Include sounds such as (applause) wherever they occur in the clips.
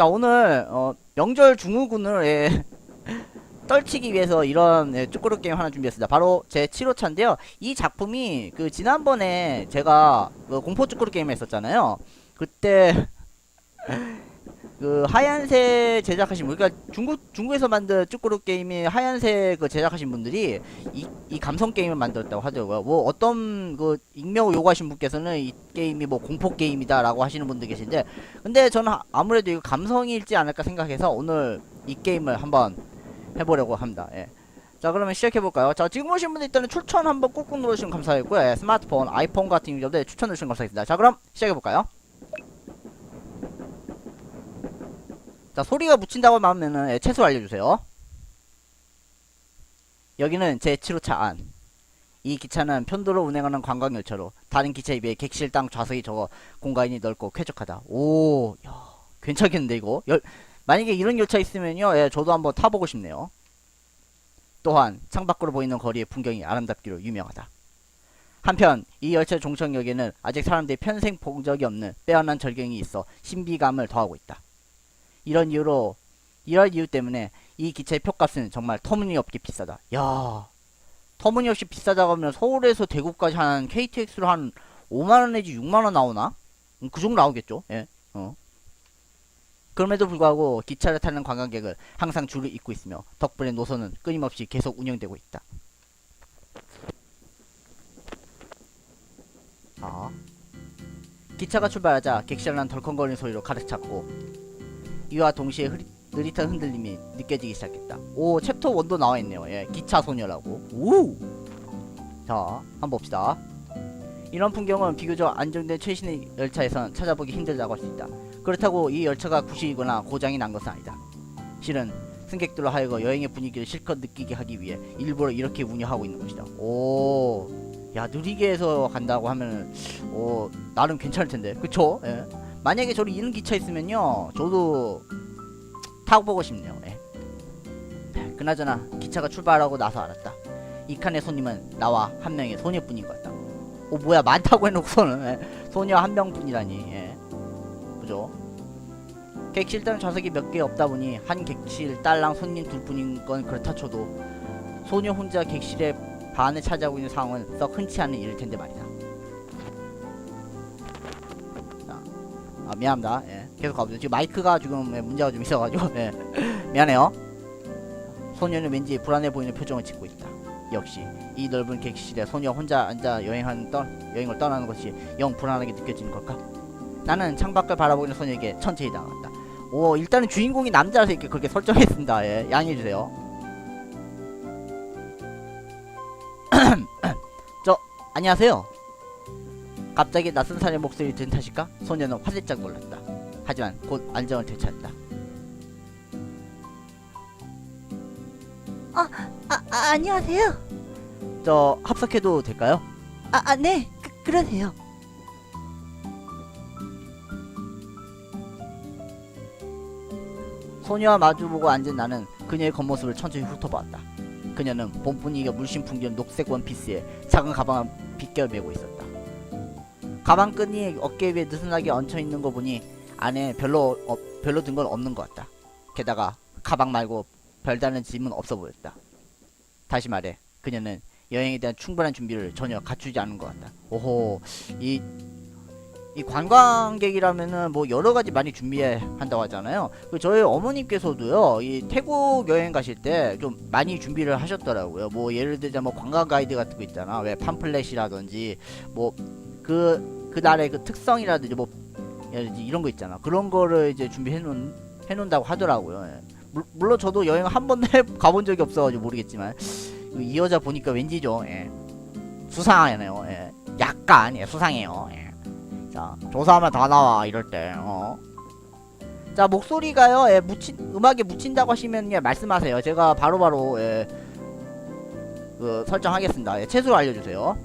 자 오늘 어, 명절 중후군을 예, (laughs) 떨치기 위해서 이런 예, 쭈꾸루 게임 하나 준비했습니다. 바로 제 7호차인데요. 이 작품이 그 지난번에 제가 그 공포 쭈꾸루 게임을 했었잖아요. 그때 (laughs) 그 하얀색 제작하신 분, 그러니까 중국 중국에서 만든 쭈꾸루 게임이 하얀색 그 제작하신 분들이 이, 이 감성 게임을 만들었다고 하더라고요. 뭐 어떤 그 익명을 요구하신 분께서는 이 게임이 뭐 공포 게임이다라고 하시는 분들 계신데, 근데 저는 아- 아무래도 이거 감성일지 않을까 생각해서 오늘 이 게임을 한번 해보려고 합니다. 예. 자 그러면 시작해볼까요? 자 지금 오신 분들 일단은 추천 한번 꾹꾹 눌러주시면 감사하겠고요. 예, 스마트폰, 아이폰 같은 경우에 추천 누르시면 감사하겠습니다. 자 그럼 시작해볼까요? 자 소리가 묻힌다고 하면은 예, 최소 알려주세요. 여기는 제 7호차 안. 이 기차는 편도로 운행하는 관광열차로 다른 기차에 비해 객실 땅 좌석이 적어 공간이 넓고 쾌적하다. 오, 야, 괜찮겠는데 이거? 열, 만약에 이런 열차 있으면요, 예, 저도 한번 타보고 싶네요. 또한 창밖으로 보이는 거리의 풍경이 아름답기로 유명하다. 한편 이 열차 종착역에는 아직 사람들이 평생 본 적이 없는 빼어난 절경이 있어 신비감을 더하고 있다. 이런 이유로 이런 이유 때문에 이 기차의 표값은 정말 터무니없게 비싸다. 야, 터무니없이 비싸다고 하면 서울에서 대구까지 한 KTX로 한 5만 원 내지 6만 원 나오나? 음, 그 정도 나오겠죠. 예. 어. 그럼에도 불구하고 기차를 타는 관광객은 항상 줄을 잇고 있으며 덕분에 노선은 끊임없이 계속 운영되고 있다. 아. 기차가 출발하자 객실은 덜컹거리는 소리로 가득 찼고 이와 동시에 흐리, 느릿한 흔들림이 느껴지기 시작했다. 오 챕터 1도 나와 있네요. 예, 기차 소녀라고. 오. 자, 한번 봅시다. 이런 풍경은 비교적 안정된 최신의 열차에선 찾아보기 힘들다고 할 수 있다. 그렇다고 이 열차가 구식이거나 고장이 난 것은 아니다. 실은 승객들로 하여금 여행의 분위기를 실컷 느끼게 하기 위해 일부러 이렇게 운영하고 있는 것이다. 오, 야 느리게 해서 간다고 하면은 오 나름 괜찮을 텐데, 그쵸? 예. 만약에 저리 이런 기차 있으면요, 저도 타고 보고 싶네요. 예. 그나저나 기차가 출발하고 나서 알았다. 이 칸의 손님은 나와 한 명의 소녀뿐인 것 같다. 오 뭐야 많다고 해놓고서는 예. 소녀 한 명뿐이라니. 예. 그죠? 객실당 좌석이 몇 개 없다 보니 한 객실 딸랑 손님 둘뿐인 건 그렇다 쳐도 소녀 혼자 객실의 반을 차지하고 있는 상황은 썩 흔치 않은 일일 텐데 말이다. 아 미안합니다. 예, 계속 가보죠. 지금 마이크가 지금 예, 문제가 좀 있어가지고 예, (laughs) 미안해요. 소녀는 왠지 불안해 보이는 표정을 짓고 있다. 역시 이 넓은 객실에 소녀 혼자 앉아 여행하는 떠, 여행을 떠나는 것이 영 불안하게 느껴지는 걸까? 나는 창밖을 바라보는 소녀에게 천천히 다가갔다. 오 일단은 주인공이 남자라서 이렇게 그렇게 설정했습니다. 예, 양해해주세요. (clears throat) 저 안녕하세요. 갑자기 낯선 사람의 목소리를 들은 탓일까? 소녀는 화들짝 놀랐다. 하지만 곧 안정을 되찾았다. 아, 아 안녕하세요. 저 합석해도 될까요? 아, 아 네. 그, 그러세요. 소녀와 마주보고 앉은 나는 그녀의 겉모습을 천천히 훑어보았다. 그녀는 봄 분위기가 물씬 풍기는 녹색 원피스에 작은 가방을 빗겨 메고 있었다. 가방끈이 어깨 위에 느슨하게 얹혀 있는 거 보니 안에 별로 어, 별로 든 건 없는 것 같다. 게다가 가방 말고 별다른 짐은 없어 보였다. 다시 말해 그녀는 여행에 대한 충분한 준비를 전혀 갖추지 않은 것 같다. 오호 이 이 관광객이라면은 뭐 여러 가지 많이 준비한다고 하잖아요. 그 저희 어머님께서도요, 이 태국 여행 가실 때 좀 많이 준비를 하셨더라고요. 뭐 예를 들자 뭐 관광 가이드 같은 거 있잖아. 왜 팜플렛이라든지 뭐 그 그날의 그 특성이라든지 뭐 이런 거 있잖아. 그런 거를 이제 준비해 놓은 해 놓는다고 하더라고요. 예. 물, 물론 저도 여행 한 번도 (laughs) 해 가본 적이 없어가지고 모르겠지만 이 여자 보니까 왠지 좀 예. 수상하네요. 예. 약간 예, 수상해요. 예. 자, 조사하면 다 나와 이럴 때. 어. 자, 목소리가요. 예, 묻힌 음악에 묻힌다고 하시면 예, 말씀하세요. 제가 바로바로 예, 그 설정하겠습니다. 예, 최소로 알려 주세요.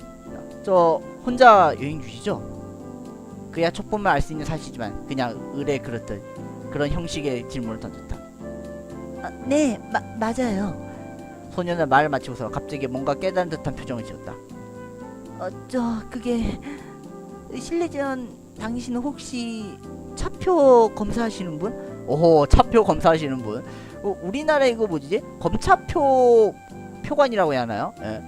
저 혼자 여행 중이시죠? 그야 첫 보면 알 수 있는 사실이지만 그냥 의뢰 그렇듯 그런 형식의 질문을 던졌다. 아, 네, 마, 맞아요. 소녀는 말을 마치고서 갑자기 뭔가 깨달은 듯한 표정을 지었다. 어, 저 그게 실례지만 당신은 혹시 차표 검사하시는 분? 오호 차표 검사하시는 분. 어, 우리나라 이거 뭐지? 검차표 표관이라고 해야 하나요? 예.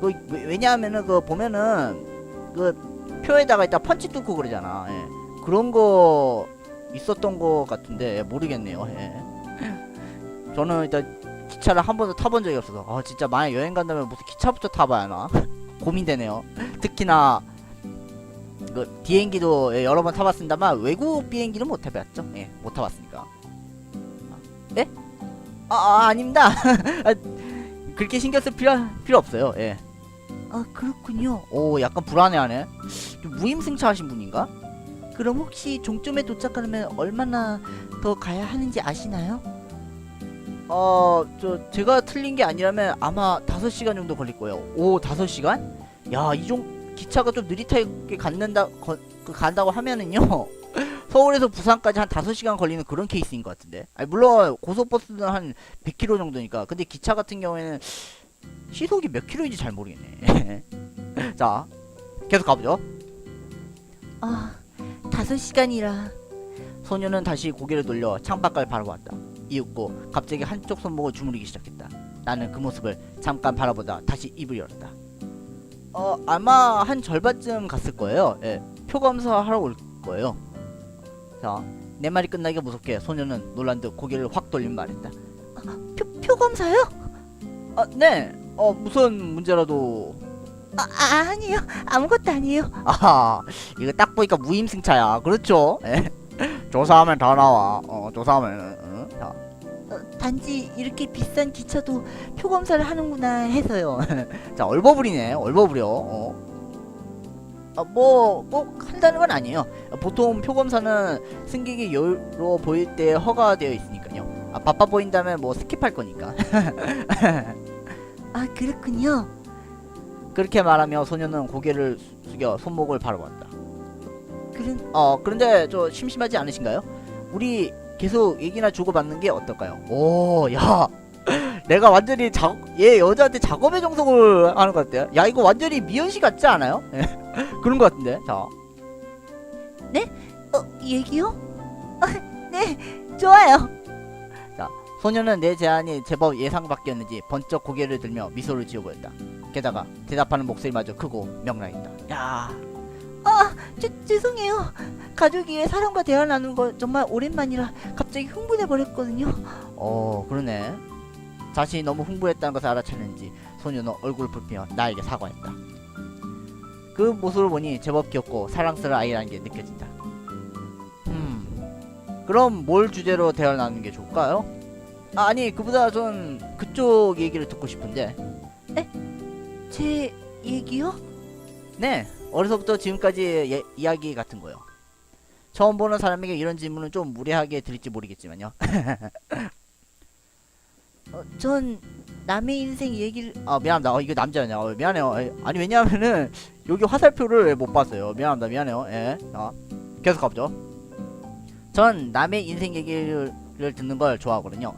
그 왜- 왜냐하면은 그 보면은 그 표에다가 일단 펀치 뚫고 그러잖아. 예. 그런 거 있었던 거 같은데 예, 모르겠네요. 예. (laughs) 저는 일단 기차를 한 번도 타본 적이 없어서 아 진짜 만약 여행 간다면 무슨 기차부터 타봐야 하나 (laughs) 고민되네요. 특히나 그 비행기도 예, 여러 번 타봤습니다만 외국 비행기는 못 타봤죠. 예, 못 타봤으니까. 아, 예? 아, 아 아닙니다. (laughs) 아, 그렇게 신경 쓸 필요 필요 없어요. 예. 아, 그렇군요. 오 약간 불안해하네. 좀 무임승차 하신 분인가? 그럼 혹시 종점에 도착하려면 얼마나 더 가야 하는지 아시나요? 어, 저 제가 틀린 게 아니라면 아마 5시간 정도 걸릴 거예요. 오, 5시간? 야, 이 종 기차가 좀 느릿하게 갖는다 거, 그 간다고 하면은요. (laughs) 서울에서 부산까지 한 5시간 걸리는 그런 케이스인 것 같은데. 아니, 물론 고속버스는 한 100km 정도니까. 근데 기차 같은 경우에는 시속이 몇 킬로인지 잘 모르겠네. (laughs) 자, 계속 가보죠. 아, 다섯 시간이라. 소녀는 다시 고개를 돌려 창밖을 바라보았다. 이윽고 갑자기 한쪽 손목을 주무르기 시작했다. 나는 그 모습을 잠깐 바라보다 다시 입을 열었다. 어 아마 한 절반쯤 갔을 거예요. 예, 표 검사하러 올 거예요. 자, 내 말이 끝나기가 무섭게 소녀는 놀란 듯 고개를 확 돌리며 말했다. 표, 표 검사요? 아, 네. 어 무슨 문제라도 아, 아, 아니요. 아무것도 아니에요. 아하 이거 딱 보니까 무임승차야. 그렇죠? 예. 조사하면 다 나와. 어 조사하면. 응? 자. 어, 단지 이렇게 비싼 기차도 표 검사를 하는구나 해서요. (laughs) 자 얼버무리네 얼버무려 어. 아, 뭐, 꼭 한다는 건 아니에요. 보통 표검사는 승객이 여유로워 보일 때 허가되어 있으니까요. 아, 바빠 보인다면 뭐 스킵할 거니까. (laughs) 아, 그렇군요. 그렇게 말하며 소녀는 고개를 수- 숙여 손목을 바라봤다. 그런 어, 그런데 저 심심하지 않으신가요? 우리 계속 얘기나 주고받는 게 어떨까요? 오, 야. (laughs) 내가 완전히 작, 얘 여자한테 작업의 정석을 하는 것 같아요. 야, 이거 완전히 미연 씨 같지 않아요? 예. (laughs) 그런 것 같은데. 자. 어, 얘기요? 아, 네, 좋아요. 소녀는 내 제안이 제법 예상 밖이었는지 번쩍 고개를 들며 미소를 지어 보였다. 게다가 대답하는 목소리마저 크고 명랑했다. 야, 죄, 죄송해요. 가족이 왜 사람과 대화 나누는 거 정말 오랜만이라 갑자기 흥분해 버렸거든요. 어, 그러네. 자신이 너무 흥분했다는 것을 알아챘는지 소녀는 얼굴을 붉히며 나에게 사과했다. 그 모습을 보니 제법 귀엽고 사랑스러운 아이라는 게 느껴진다. 음, 그럼 뭘 주제로 대화를 나누는 게 좋을까요? 아, 아니, 그보다 전 그쪽 얘기를 듣고 싶은데. 제 얘기요? 네, 어려서부터 지금까지 예, 이야기 같은 거요. 처음 보는 사람에게 이런 질문은 좀 무례하게 들릴지 모르겠지만요. (laughs) 어, 전 남의 인생 얘기를 아 미안합니다. 어, 이거 남자냐? 어, 미안해요. 에, 아니 왜냐하면은 여기 화살표를 못 봤어요. 미안합니다. 미안해요. 예. 어. 계속 가보죠. 전 남의 인생 얘기를 듣는 걸 좋아하거든요.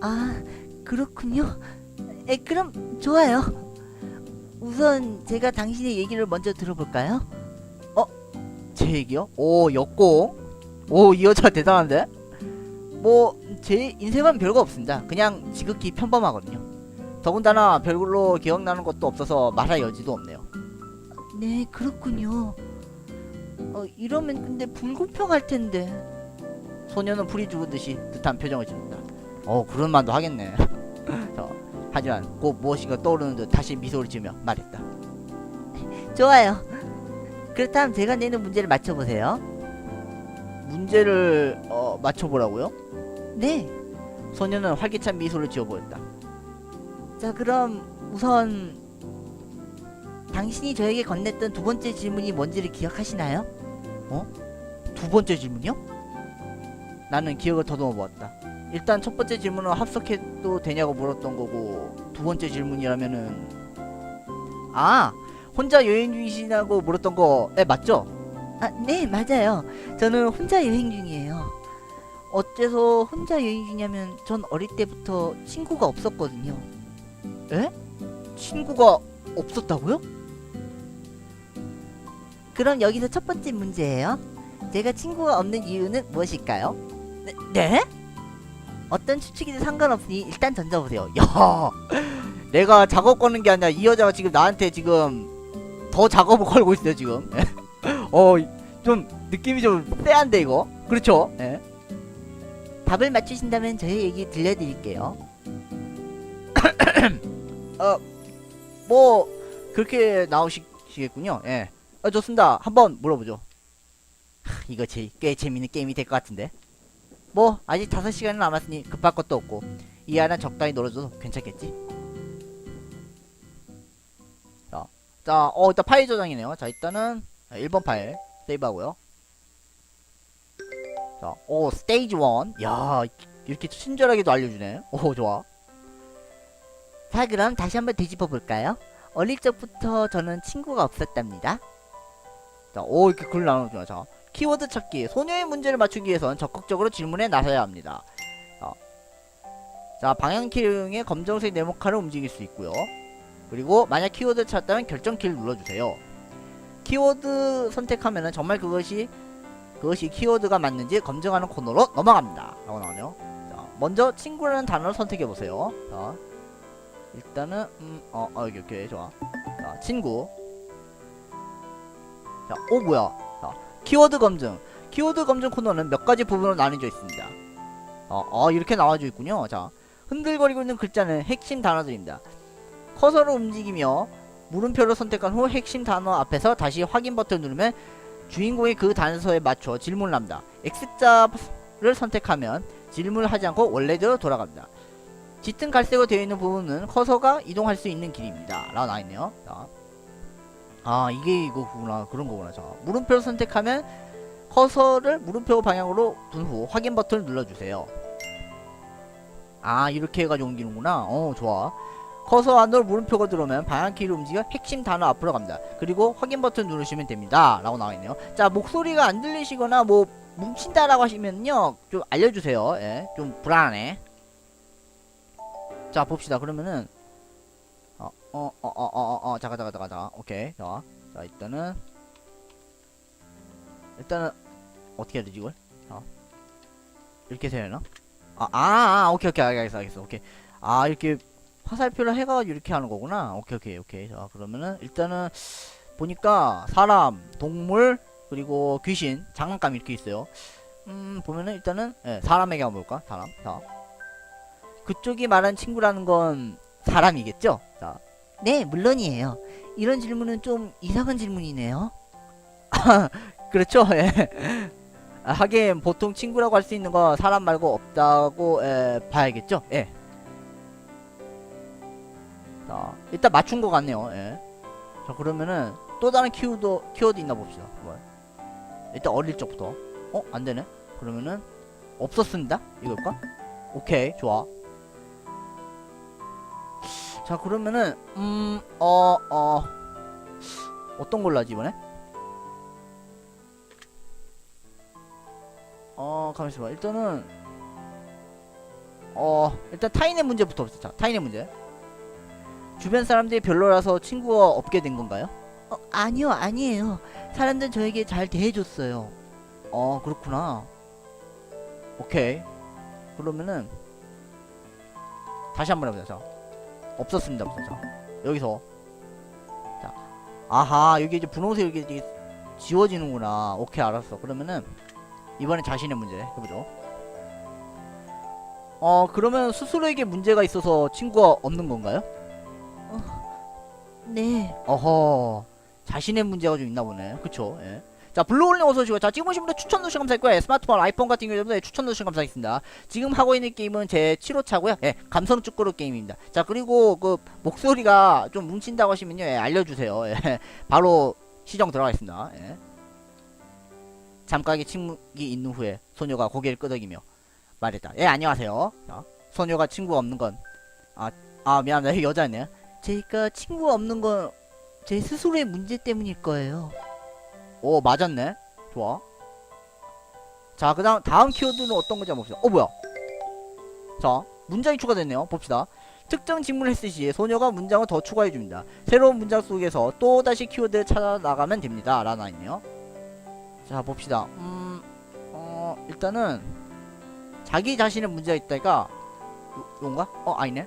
아 그렇군요. 에 그럼 좋아요. 우선 제가 당신의 얘기를 먼저 들어볼까요? 제 얘기요? 오 역공. 오이 여자 대단한데? 뭐 제 인생은 별거 없습니다. 그냥 지극히 평범하거든요. 더군다나 별로 기억나는 것도 없어서 말할 여지도 없네요. 네 그렇군요. 어 이러면 근데 불공평할 텐데. 소녀는 풀이 죽은 듯이 듯한 표정을 짓는다. 어 그런 말도 하겠네. 자, (laughs) 하지만 곧 무엇인가 떠오르는 듯 다시 미소를 지으며 말했다. (laughs) 좋아요. 그렇다면 제가 내는 문제를 맞춰보세요. 문제를 어, 맞춰보라고요? 네. 소녀는 활기찬 미소를 지어 보였다. 자 그럼 우선 당신이 저에게 건넸던 두 번째 질문이 뭔지를 기억하시나요? 두 번째 질문이요? 나는 기억을 더듬어 보았다. 일단 첫 번째 질문은 합석해도 되냐고 물었던 거고 두 번째 질문이라면은 아 혼자 여행 중이시냐고 물었던 거, 에 맞죠? 아, 네, 맞아요. 저는 혼자 여행 중이에요. 어째서 혼자 여행 중이냐면 전 어릴 때부터 친구가 없었거든요. 친구가 없었다고요? 그럼 여기서 첫 번째 문제예요. 제가 친구가 없는 이유는 무엇일까요? 네? 네? 어떤 추측이든 상관없으니 일단 던져보세요. (laughs) 야, 내가 작업 거는 게 아니라 이 여자가 지금 나한테 지금 더 작업을 걸고 있어요 지금. (laughs) 어, 좀 느낌이 좀 쎄한데 이거. 그렇죠? 예. 답을 맞추신다면 저희 얘기 들려드릴게요. (coughs) 뭐 그렇게 나오시겠군요. 예. 아, 좋습니다. 한번 물어보죠. 하, (laughs) 이거 제, 꽤 재밌는 게임이 될 것 같은데. 뭐 아직 5시간이 남았으니 급할 것도 없고 이 안에 적당히 놀아줘도 괜찮겠지. 자, 자, 어 일단 파일 저장이네요. 자, 일단은 1번 파일 세이브하고요. 자, 오 스테이지 1. 야, 이렇게 친절하게도 알려주네. 오 좋아. 자, 그럼 다시 한번 뒤집어 볼까요? 어릴 적부터 저는 친구가 없었답니다. 자, 오 이렇게 글 나눠줘요. 자, 키워드 찾기. 소녀의 문제를 맞추기 위해선 적극적으로 질문에 나서야 합니다. 자, 자 방향키를 검정색 네모칸을 움직일 수 있고요. 그리고 만약 키워드 찾았다면 결정키를 눌러주세요. 키워드 선택하면은 정말 그것이 그것이 키워드가 맞는지 검증하는 코너로 넘어갑니다. 라고 나오네요. 자, 먼저 친구라는 단어를 선택해 보세요. 자, 일단은 음, 어, 어 여기 이렇게 좋아. 자, 친구. 자, 오 뭐야? 자, 키워드 검증. 키워드 검증 코너는 몇 가지 부분으로 나뉘어져 있습니다. 어, 어 이렇게 나와져 있군요. 자, 흔들거리고 있는 글자는 핵심 단어들입니다. 커서를 움직이며 물음표를 선택한 후 핵심 단어 앞에서 다시 확인 버튼을 누르면 주인공이 그 단서에 맞춰 질문을 합니다. X자를 선택하면 질문을 하지 않고 원래대로 돌아갑니다. 짙은 갈색으로 되어 있는 부분은 커서가 이동할 수 있는 길입니다. 라고 나와있네요. 자. 아 이게 이거구나. 그런 거구나. 자 물음표를 선택하면 커서를 물음표 방향으로 둔후 확인 버튼을 눌러주세요. 아 이렇게 해가지고 옮기는구나. 어 좋아. 커서 안으로 물음표가 들어오면 방향키를 움직여 핵심 단어 앞으로 갑니다. 그리고 확인 버튼 누르시면 됩니다. 라고 나와있네요. 자 목소리가 안 들리시거나 뭐 뭉친다 라고 하시면요 좀 알려주세요. 예, 좀 불안하네 자 봅시다. 그러면은 어, 어, 어, 어, 어, 어, 잠깐, 잠깐, 잠깐, 잠깐. 오케이. 자, 자, 일단은, 일단은, 어떻게 해야 되지, 이걸? 자, 이렇게 해야 되나? 아, 아, 아, 오케이, 오케이, 알겠어, 알겠어, 오케이. 아, 이렇게 화살표를 해가지고 이렇게 하는 거구나. 오케이, 오케이, 오케이. 자, 그러면은, 일단은, 보니까, 사람, 동물, 그리고 귀신, 장난감 이렇게 있어요. 음, 보면은, 일단은, 예, 사람에게 한번 볼까? 사람. 자. 그쪽이 말한 친구라는 건, 사람이겠죠? 자, 네, 물론이에요. 이런 질문은 좀 이상한 질문이네요. (laughs) 그렇죠. 예. 아, 하긴 보통 친구라고 할 수 있는 건 사람 말고 없다고 에, 봐야겠죠. 예. 자, 일단 맞춘 것 같네요. 예. 자, 그러면은 또 다른 키워드 키워드 있나 봅시다. 뭐. 일단 어릴 적부터. 어, 안 되네. 그러면은 없었습니다. 이걸까? 오케이, 좋아. 자, 그러면은 음, 어, 어. 어 떤 걸로 하지 이번에? 어 가만있어 봐 일단은 어 일단 타인의 문제부터 봅시다 타인의 문제 주변 사람들이 별로라서 친구가 없게 된 건가요? 어, 아니요, 아니에요. 사람들 저에게 잘 대해줬어요. 어 그렇구나 오케이 그러면은 다시 한번 해보자 자 없었습니다 없었 자 여기서. 자 아하 여기 이제 분홍색 여기 이제 지워지는구나. 오케이 알았어. 그러면은 이번엔 자신의 문제 해보죠. 어 그러면 스스로에게 문제가 있어서 친구가 없는 건가요? 네, 어허 자신의 문제가 좀 있나 보네. 그쵸? 예. 자 블루홀링 어서오시고. 자 지금 보신 분들 추천 누르시면 감사했고요. 예, 스마트폰 아이폰 같은 경우에 추천 누르시면 감사하겠습니다. 지금 하고 있는 게임은 제 7호차고요. 예 감성 쭈꾸루 게임입니다. 자 그리고 그 목소리가 좀 뭉친다고 하시면요. 예, 알려주세요. 예, (laughs) 바로 시정 들어가겠습니다. 예. 잠깐의 침묵이 있는 후에 소녀가 고개를 끄덕이며 말했다. 예 안녕하세요. 자, 소녀가 친구가 없는 건 아아 아, 미안하다. 여자네 제가 친구가 없는 건 제 스스로의 문제 때문일 거예요. 오 맞았네. 좋아. 자 그 다음 다음 키워드는 어떤 건지 한번 봅시다. 어 뭐야? 자 문장이 추가됐네요. 봅시다. 특정 질문을 했을 시 소녀가 문장을 더 추가해 줍니다. 새로운 문장 속에서 또다시 키워드를 찾아 나가면 됩니다. 라나 있네요. 자 봅시다. 음 어 일단은 자기 자신의 문제가 있다니까 요, 요건가? 어 아니네.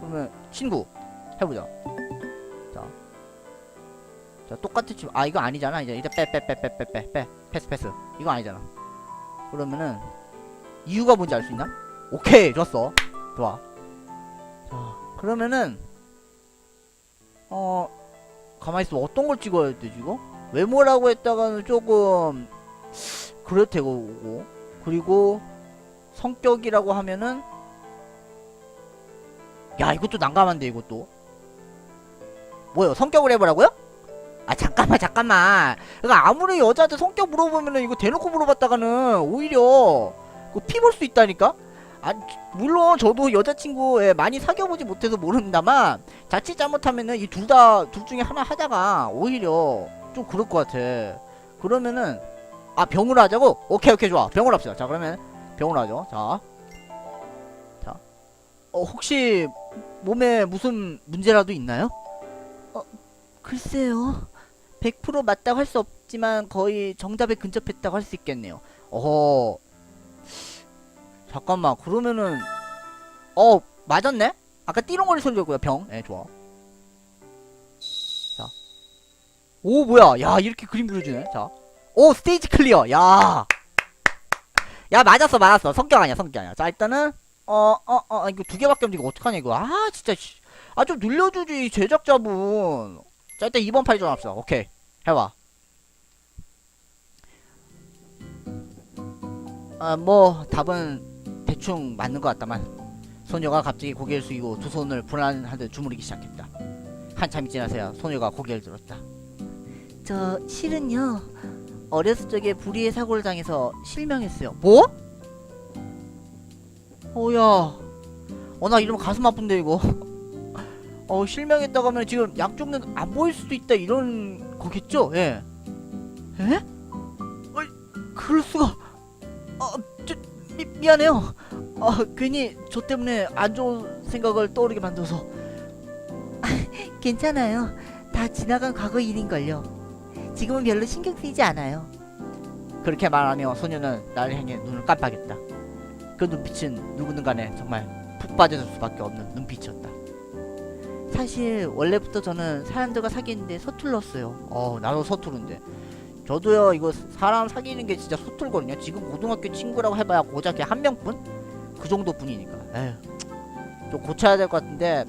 그러면 친구 해보자 자, 자 똑같은 친구 아 이거 아니잖아. 이제 일단 빼빼 빼 빼 빼 빼 빼. 패스 패스. 이거 아니잖아. 그러면은 이유가 뭔지 알 수 있나? 오케이 좋았어. 좋아. 자 그러면은 어 가만히 있어 어떤 걸 찍어야 되지 이거? 외모라고 했다가는 조금 그래도 되고. 그리고 성격이라고 하면은 야 이것도 난감한데 이것도. 뭐요? 성격을 해보라고요? 아 잠깐만 잠깐만 그러니까 아무리 여자한테 성격 물어보면은 이거 대놓고 물어봤다가는 오히려 그피볼 수 있다니까 아 물론 저도 여자친구 예, 많이 사귀어보지 못해서 모릅니다만 자칫 잘못하면은 이 둘다둘 중에 하나 하다가 오히려 좀 그럴 것 같아 그러면은 아 병으로 하자고? 오케이 오케이 좋아 병으로 합시다 자 그러면 병으로 하죠 자 자. 어 혹시 몸에 무슨 문제라도 있나요? 글쎄요. 100% 맞다고 할 수 없지만 거의 정답에 근접했다고 할 수 있겠네요. 어허. 잠깐만 그러면은 어 맞았네? 아까 띠롱거리 소리 들고요 병 예 좋아. 자 오 뭐야? 야 이렇게 그림 그려 주네. 자 오 스테이지 클리어. 야 야 맞았어 맞았어. 성격 아니야 성격 아니야. 자 일단은 어 어 어 이거 두 개밖에 없는데 이거 어떡하냐 이거. 아 진짜 아 좀 늘려주지 제작자분. 자 일단 2번 파이 좀 합시다. 오케이 해봐 아, 뭐 답은 대충 맞는 것 같다만 소녀가 갑자기 고개를 숙이고 두 손을 불안하듯 주무르기 시작했다. 한참이 지나서야 소녀가 고개를 들었다. 저 실은요. 어렸을 적에 불의의 사고를 당해서 실명했어요. 뭐? 어야, 어나 이러면 가슴 아픈데 이거. (laughs) 어 실명했다고 하면 지금 양쪽 눈안 보일 수도 있다 이런 거겠죠? 예. 에? 어이, 그럴 수가. 어, 저, 미, 미안해요. 어, 괜히 저 때문에 안 좋은 생각을 떠오르게 만들어서. (laughs) 괜찮아요. 다 지나간 과거 일인걸요. 지금은 별로 신경 쓰이지 않아요. 그렇게 말하며 소녀는 나를 향해 눈을 깜빡였다. 그 눈빛은 누구든 간에 정말 푹 빠져들 수밖에 없는 눈빛이었다. 사실 원래부터 저는 사람들과 사귀는데 서툴렀어요. 어, 나도 서투른데. 저도요, 이거 사람 사귀는 게 진짜 서툴거든요. 지금 고등학교 친구라고 해봐야 고작 한 명뿐? 그 정도 뿐이니까. 에휴, 좀 고쳐야 될 것 같은데,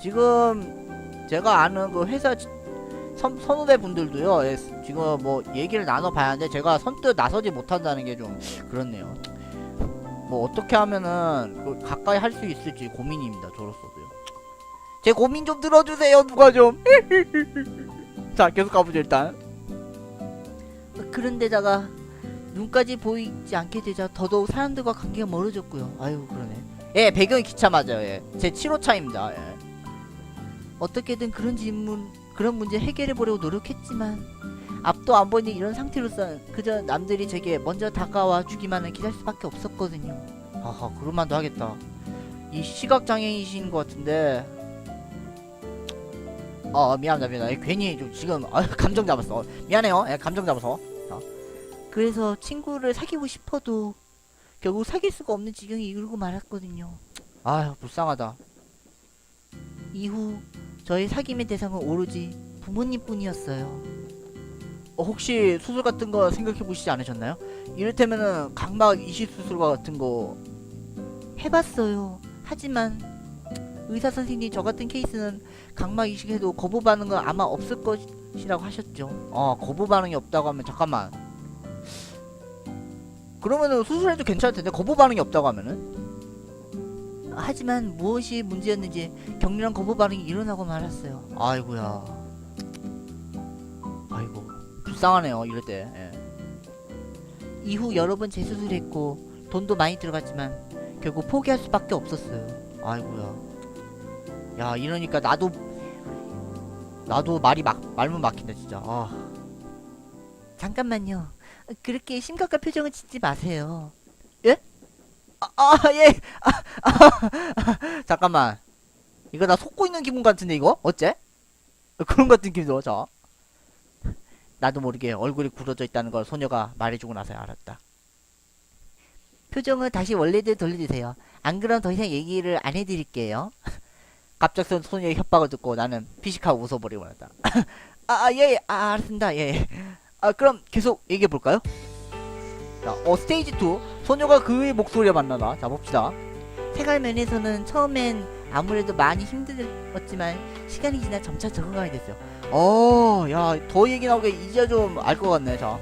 지금 제가 아는 그 회사 지- 선, 선후배 분들도요, 예, 지금 뭐 얘기를 나눠봐야 하는데, 제가 선뜻 나서지 못한다는 게 좀 그렇네요. 뭐 어떻게 하면은 그 가까이 할 수 있을지 고민입니다, 저로서도요. 제 고민 좀 들어주세요, 누가 좀. (laughs) 자, 계속 가보죠, 일단. 그런 데다가 눈까지 보이지 않게 되자 더더욱 사람들과 관계가 멀어졌고요. 아유 그러네. 예, 배경이 기차 맞아요, 예. 제 7호차입니다, 예. 어떻게든 그런 질문 그런 문제 해결해 보려고 노력했지만 앞도 안 보이는 이런 상태로서 그저 남들이 제게 먼저 다가와 주기만을 기다릴 수밖에 없었거든요. 아하, 그럴만도 하겠다. 이 시각 장애이신 것 같은데. 어, 미안합니다, 미안합니다. 괜히 좀 지금, 아 (laughs) 감정 잡았어. 어, 미안해요, 예, 감정 잡아서. 그래서 친구를 사귀고 싶어도 결국 사귈 수가 없는 지경에 이르고 말았거든요. 아휴, 불쌍하다. 이후 저의 사귐의 대상은 오로지 부모님뿐이었어요. 어, 혹시 수술 같은 거 생각해 보시지 않으셨나요? 이를테면은 각막 이식 수술 같은 거. 해봤어요. 하지만 의사 선생님이 저 같은 케이스는 각막 이식해도 거부 반응은 아마 없을 것이라고 하셨죠. 어, 거부 반응이 없다고 하면 잠깐만. 그러면은 수술해도 괜찮을 텐데 거부 반응이 없다고 하면은 하지만 무엇이 문제였는지 격렬한 거부 반응이 일어나고 말았어요. 아이고야. 아이고 불쌍하네요 이럴 때. 예. 이후 여러 번 재수술했고 돈도 많이 들어갔지만 결국 포기할 수밖에 없었어요. 아이고야. 야 이러니까 나도 나도 말이 막 말문 막힌다 진짜. 아 잠깐만요. 그렇게 심각한 표정을 짓지 마세요. 아, 아, 예. 아, 아, 잠깐만. 이거 나 속고 있는 기분 같은데 이거 어째? 그런 것 같은 기분 들어. 자. 나도 모르게 얼굴이 굴어져 있다는 걸 소녀가 말해주고 나서 알았다. 표정을 다시 원래대로 돌려주세요. 안 그럼 더 이상 얘기를 안 해드릴게요. 갑작스런 소녀의 협박을 듣고 나는 피식하고 웃어버리고 말았다. (laughs) 아, 아, 예, 예, 아, 알았습니다, 예, 예. 아, 그럼 계속 얘기해볼까요? 자, 어, 스테이지 2. 소녀가 그의 목소리를 만나다. 자, 봅시다. 생활 면에서는 처음엔 아무래도 많이 힘들었지만 시간이 지나 점차 적응하게 됐어요. 어, 야, 더 얘기 나오게 이제 좀 알 것 같네, 자.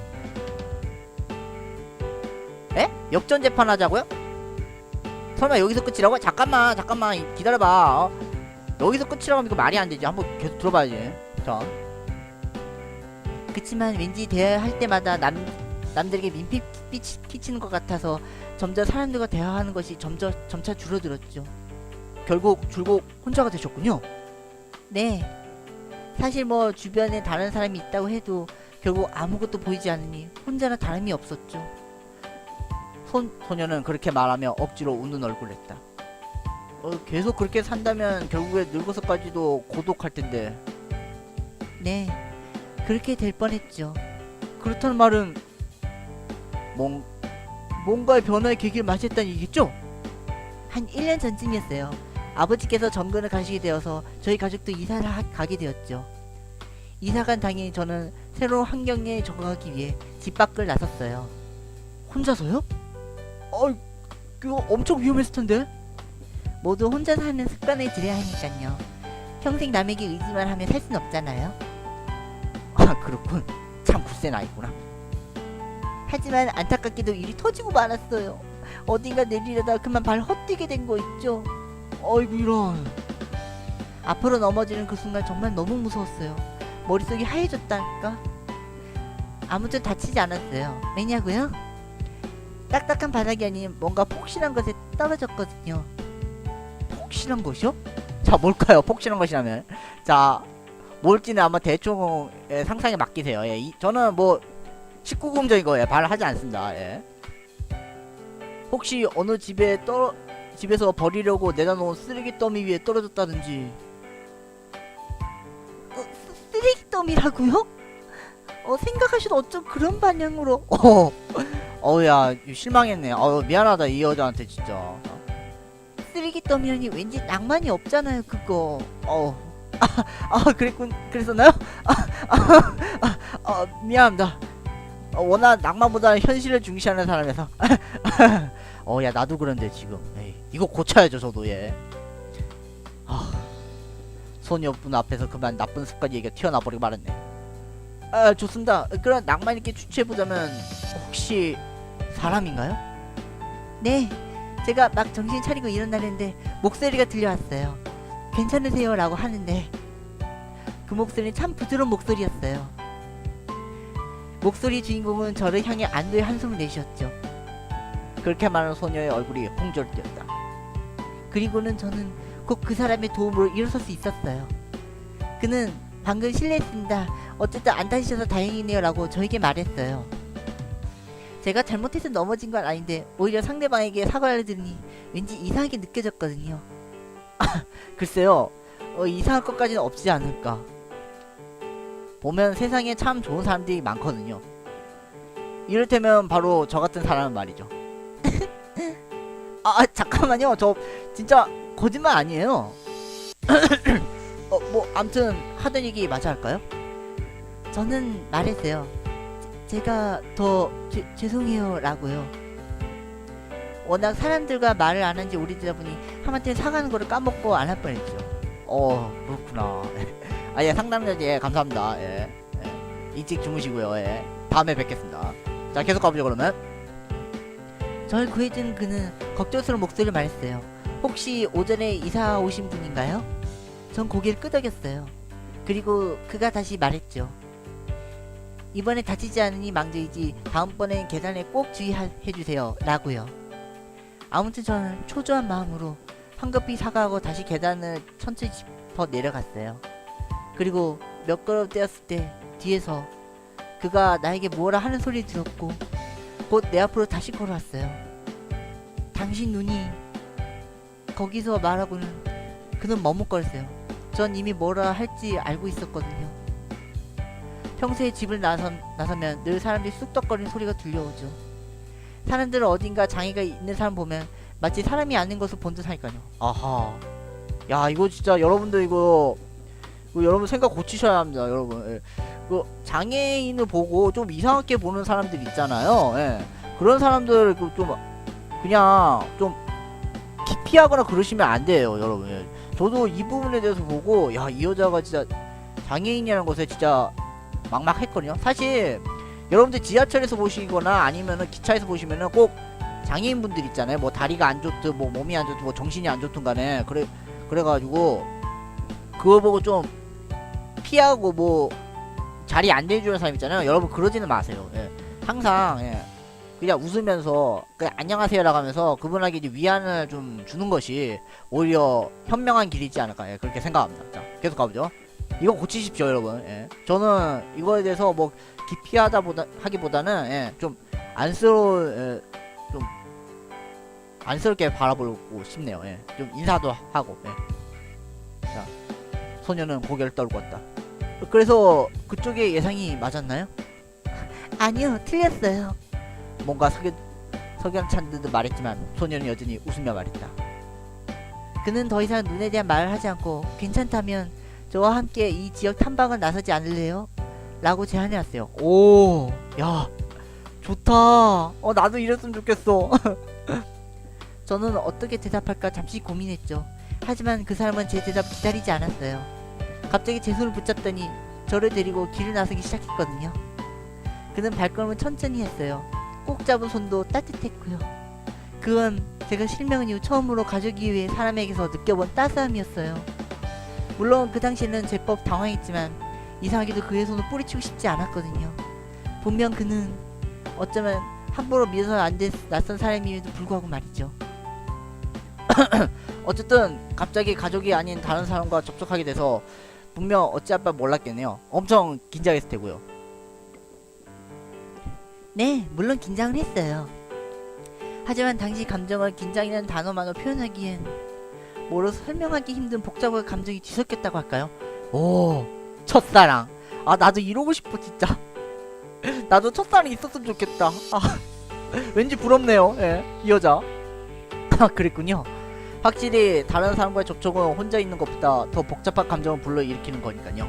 에? 역전 재판 하자고요? 설마 여기서 끝이라고? 잠깐만, 잠깐만, 기다려봐. 어? 여기서 끝이라고 하면 이거 말이 안 되지. 한번 계속 들어봐야지. 자. 그치만 왠지 대화할 때마다 남 남들에게 민폐 끼치, 끼치는 것 같아서 점점 사람들과 대화하는 것이 점점 점차 줄어들었죠. 결국 줄곧 혼자가 되셨군요. 네. 사실 뭐 주변에 다른 사람이 있다고 해도 결국 아무것도 보이지 않으니 혼자나 다름이 없었죠. 손, 소녀는 그렇게 말하며 억지로 웃는 얼굴을 했다. 어, 계속 그렇게 산다면 결국에 늙어서까지도 고독할 텐데. 네. 그렇게 될 뻔했죠. 그렇다는 말은 뭔 뭔가의 변화의 계기를 맞이했다는 얘기겠죠? 한 1년 전쯤이었어요. 아버지께서 정근을 가시게 되어서 저희 가족도 이사를 하, 가게 되었죠. 이사간 당일 저는 새로운 환경에 적응하기 위해 집 밖을 나섰어요. 혼자서요? 어, 그거 엄청 위험했을 텐데. 모두 혼자 사는 습관을 들여야 하니까요. 평생 남에게 의지만 하면 살 순 없잖아요. 아, 그렇군. 참 굳센 아이구나. 하지만 안타깝게도 일이 터지고 말았어요. 어딘가 내리려다 그만 발 헛디게 된 거 있죠. 아이고 이런. 앞으로 넘어지는 그 순간 정말 너무 무서웠어요. 머릿속이 하얘졌다니까. 아무튼 다치지 않았어요. 왜냐고요? 딱딱한 바닥이 아닌 뭔가 폭신한 것에 떨어졌거든요. 폭신한 것이요? 자, 뭘까요? 폭신한 것이라면. 자, 뭘지는 아마 대충 예, 상상에 맡기세요. 예, 이, 저는 뭐 19금적인 거에 발을 하지 않습니다. 예. 혹시 어느 집에 떨 집에서 버리려고 내다 놓은 쓰레기 더미 위에 떨어졌다든지 어, 쓰- 쓰레기 더미라고요? 어, 생각하셔도 어쩜 그런 방향으로 어, 어야 실망했네. 어 미안하다 이 여자한테 진짜. 쓰레기 더미라니 왠지 낭만이 없잖아요, 그거. 어, 아, 아 그랬군 그랬었나요? 아, 아, 아, 아 미안합니다. 어, 워낙 낭만보다 현실을 중시하는 사람이라서. (laughs) 어, 야 나도 그런데 지금. 에이, 이거 고쳐야죠 저도 예. 아, 소녀분 앞에서 그만 나쁜 습관 얘기가 튀어나와 버리고 말았네. 아 좋습니다. 그런 낭만 있게 추천해보자면 혹시 사람인가요? 네, 제가 막 정신 차리고 일어나는데 목소리가 들려왔어요. 괜찮으세요? 라고 하는데 그 목소리는 참 부드러운 목소리였어요. 목소리 주인공은 저를 향해 안도의 한숨을 내쉬었죠. 그렇게 말하는 소녀의 얼굴이 홍조리되었다. 그리고는 저는 곧 그 사람의 도움으로 일어설 수 있었어요. 그는 방금 실례했습니다. 어쨌든 안 다치셔서 다행이네요. 라고 저에게 말했어요. 제가 잘못해서 넘어진 건 아닌데 오히려 상대방에게 사과를 들으니 왠지 이상하게 느껴졌거든요. (laughs) 글쎄요, 어, 이상할 것까지는 없지 않을까. 보면 세상에 참 좋은 사람들이 많거든요. 이를테면 바로 저 같은 사람은 말이죠. (laughs) 아, 아, 잠깐만요. 저 진짜 거짓말 아니에요. (clears throat) 어, 뭐 암튼 하던 얘기 마저 할까요? 저는 말했어요. 제- 제가 더 죄- 죄송해요 라고요. 워낙 사람들과 말을 안 한 지 오래되다 보니 하마터면 사과하는 거를 까먹고 안 할 뻔했죠. 어, 그렇구나. (laughs) 아, 예, 상담자지, 예, 감사합니다. 예, 예. 일찍 주무시고요. 예. 다음에 뵙겠습니다. 자, 계속 가보죠, 그러면. 절 구해준 그는 걱정스러운 목소리를 말했어요. 혹시 오전에 이사 오신 분인가요? 전 고개를 끄덕였어요. 그리고 그가 다시 말했죠. 이번에 다치지 않으니 망정이지 다음번엔 계단에 꼭 주의해주세요. 라고요. 아무튼 저는 초조한 마음으로 황급히 사과하고 다시 계단을 천천히 짚어 내려갔어요. 그리고 몇 걸음 뛰었을 때 뒤에서 그가 나에게 뭐라 하는 소리 들었고 곧 내 앞으로 다시 걸어왔어요. 당신 눈이 거기서 말하고는 그는 머뭇거렸어요. 전 이미 뭐라 할지 알고 있었거든요. 평소에 집을 나선, 나서면 늘 사람들이 쑥덕거리는 소리가 들려오죠. 사람들은 어딘가 장애가 있는 사람 보면 마치 사람이 아닌 것을 본 듯 하니까요. 아하. 야 이거 진짜 여러분들 이거, 이거 여러분 생각 고치셔야 합니다 여러분. 예. 그 장애인을 보고 좀 이상하게 보는 사람들 있잖아요. 예. 그런 사람들 그좀 그냥 좀 기피하거나 그러시면 안 돼요 여러분. 예. 저도 이 부분에 대해서 보고 야 이 여자가 진짜 장애인이라는 것에 진짜 막막했거든요. 사실 여러분들 지하철에서 보시거나 아니면은 기차에서 보시면은 꼭 장애인분들 있잖아요. 뭐 다리가 안 좋든 뭐 몸이 안 좋든 뭐 정신이 안 좋든 간에 그래 그래가지고 그거 보고 좀 피하고 뭐 자리 안 내주는 사람 있잖아요. 여러분 그러지는 마세요. 예. 항상 예. 그냥 웃으면서 그냥 안녕하세요라고 하면서 그분에게 이제 위안을 좀 주는 것이 오히려 현명한 길이지 않을까 예. 그렇게 생각합니다. 자 계속 가보죠. 이거 고치십시오 여러분. 예. 저는 이거에 대해서 뭐 기피하다 보다 하기보다는 예. 좀 안쓰러워 예. 좀 안쓰럽게 바라보고 싶네요. 예. 좀 인사도 하고. 예. 자, 소녀는 고개를 떨고 왔다. 그래서 그쪽의 예상이 맞았나요? (laughs) 아니요, 틀렸어요. 뭔가 석연 석연찬 듯 말했지만 소녀는 여전히 웃으며 말했다. 그는 더 이상 눈에 대한 말을 하지 않고 괜찮다면 저와 함께 이 지역 탐방을 나서지 않을래요? 라고 제안해 왔어요. 오, 야, 좋다. 어, 나도 이랬으면 좋겠어. (laughs) 저는 어떻게 대답할까 잠시 고민했죠. 하지만 그 사람은 제 대답 기다리지 않았어요. 갑자기 제 손을 붙잡더니 저를 데리고 길을 나서기 시작했거든요. 그는 발걸음을 천천히 했어요. 꼭 잡은 손도 따뜻했고요. 그건 제가 실명 이후 처음으로 가족이 위해 사람에게서 느껴본 따스함이었어요. 물론 그 당시에는 제법 당황했지만 이상하게도 그의 손을 뿌리치고 싶지 않았거든요. 분명 그는 어쩌면 함부로 믿어서는 안 될 낯선 사람임에도 불구하고 말이죠. (clears throat) 어쨌든 갑자기 가족이 아닌 다른 사람과 접촉하게 돼서 분명 어찌할 바 몰랐겠네요. 엄청 긴장했을 테고요. 네, 물론 긴장을 했어요. 하지만 당시 감정을 긴장이라는 단어만으로 표현하기엔 뭐로 설명하기 힘든 복잡한 감정이 뒤섞였다고 할까요? 오, 첫사랑. 아, 나도 이러고 싶어, 진짜. (laughs) 나도 첫사랑이 있었으면 좋겠다. 아, (laughs) 왠지 부럽네요, 예, 이 여자. (laughs) 아, 그랬군요. 확실히 다른 사람과의 접촉은 혼자 있는 것보다 더 복잡한 감정을 불러일으키는 거니까요.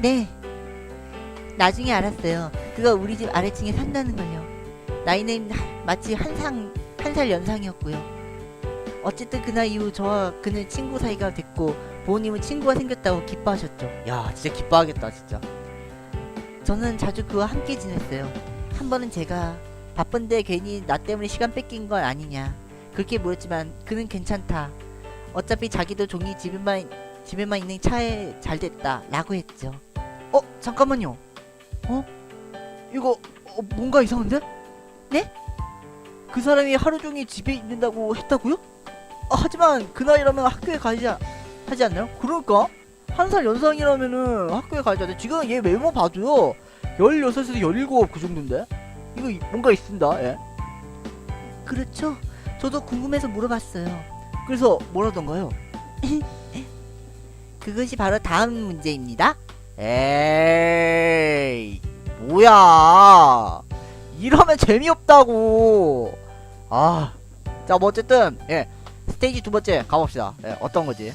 네. 나중에 알았어요. 그가 우리 집 아래층에 산다는 걸요. 나이는 하- 마치 한 상 한 살 연상이었고요. 어쨌든 그날 이후 저와 그는 친구 사이가 됐고 부모님은 친구가 생겼다고 기뻐하셨죠. 야, 진짜 기뻐하겠다, 진짜. 저는 자주 그와 함께 지냈어요. 한 번은 제가 바쁜데 괜히 나 때문에 시간 뺏긴 건 아니냐 그렇게 물었지만 그는 괜찮다. 어차피 자기도 종이 집에만 집에만 있는 차에 잘 됐다라고 했죠. 어, 잠깐만요. 어? 이거 어, 뭔가 이상한데? 네? 그 사람이 하루 종일 집에 있는다고 했다고요? 아, 하지만 그 나이라면 학교에 가지 않- 하지 않나요? 그럴까? 한 살 연상이라면은 학교에 가지 않나요? 지금 얘 외모 봐도요. 16에서 17, 그 정도인데? 이거 이- 뭔가 있습니다, 예. 그렇죠. 저도 궁금해서 물어봤어요. 그래서 뭐라던가요? (laughs) 그것이 바로 다음 문제입니다. 에이, 뭐야. 이러면 재미없다고. 아. 자, 뭐 어쨌든, 예. 스테이지 두 번째 가봅시다. 예, 어떤 거지?